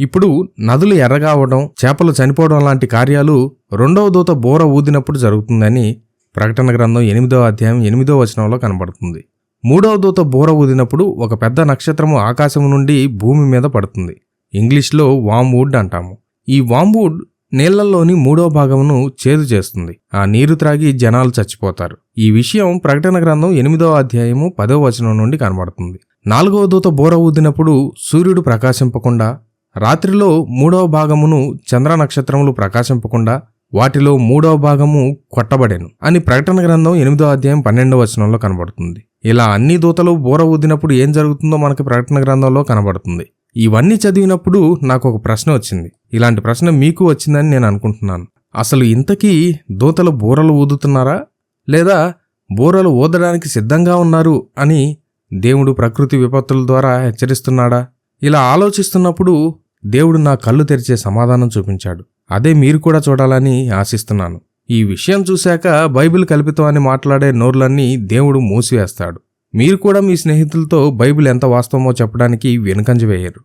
ఇప్పుడు నదులు ఎర్రగావడం చేపలు చనిపోవడం లాంటి కార్యాలు రెండవ దూత బోర ఊదినప్పుడు జరుగుతుందని ప్రకటన గ్రంథం ఎనిమిదవ అధ్యాయం ఎనిమిదో వచనంలో కనబడుతుంది. మూడవ దూత బోర ఊదినప్పుడు ఒక పెద్ద నక్షత్రము ఆకాశం నుండి భూమి మీద పడుతుంది. ఇంగ్లీష్లో వామ్వుడ్ అంటాము. ఈ వామ్వుడ్ నీళ్ళలోని మూడో భాగమును చేదు చేస్తుంది. ఆ నీరు త్రాగి జనాలు చచ్చిపోతారు. ఈ విషయం ప్రకటన గ్రంథం ఎనిమిదవ అధ్యాయము పదవ వచనం నుండి కనబడుతుంది. నాలుగవ దూత బోర ఊదినప్పుడు సూర్యుడు ప్రకాశింపకుండా రాత్రిలో మూడవ భాగమును చంద్ర నక్షత్రములు ప్రకాశింపకుండా వాటిలో మూడవ భాగము కొట్టబడెను అని ప్రకటన గ్రంథం ఎనిమిదో అధ్యాయం పన్నెండవ వచనంలో కనబడుతుంది. ఇలా అన్ని దూతలు బోర ఊదినప్పుడు ఏం జరుగుతుందో మనకి ప్రకటన గ్రంథంలో కనబడుతుంది. ఇవన్నీ చదివినప్పుడు నాకు ఒక ప్రశ్న వచ్చింది. ఇలాంటి ప్రశ్న మీకు వచ్చిందని నేను అనుకుంటున్నాను. అసలు ఇంతకీ దూతలు బూరలు ఊదుతున్నారా? లేదా బూరలు ఊదడానికి సిద్ధంగా ఉన్నారు అని దేవుడు ప్రకృతి విపత్తుల ద్వారా హెచ్చరిస్తున్నాడా? ఇలా ఆలోచిస్తున్నప్పుడు దేవుడు నా కళ్ళు తెరిచే సమాధానం చూపించాడు. అదే మీరు కూడా చూడాలని ఆశిస్తున్నాను. ఈ విషయం చూశాక బైబిల్ కల్పితం అని మాట్లాడే నోర్లన్నీ దేవుడు మూసివేస్తాడు. మీరు కూడా మీ స్నేహితులతో బైబిల్ ఎంత వాస్తవమో చెప్పడానికి వెనుకంజ వేయరు.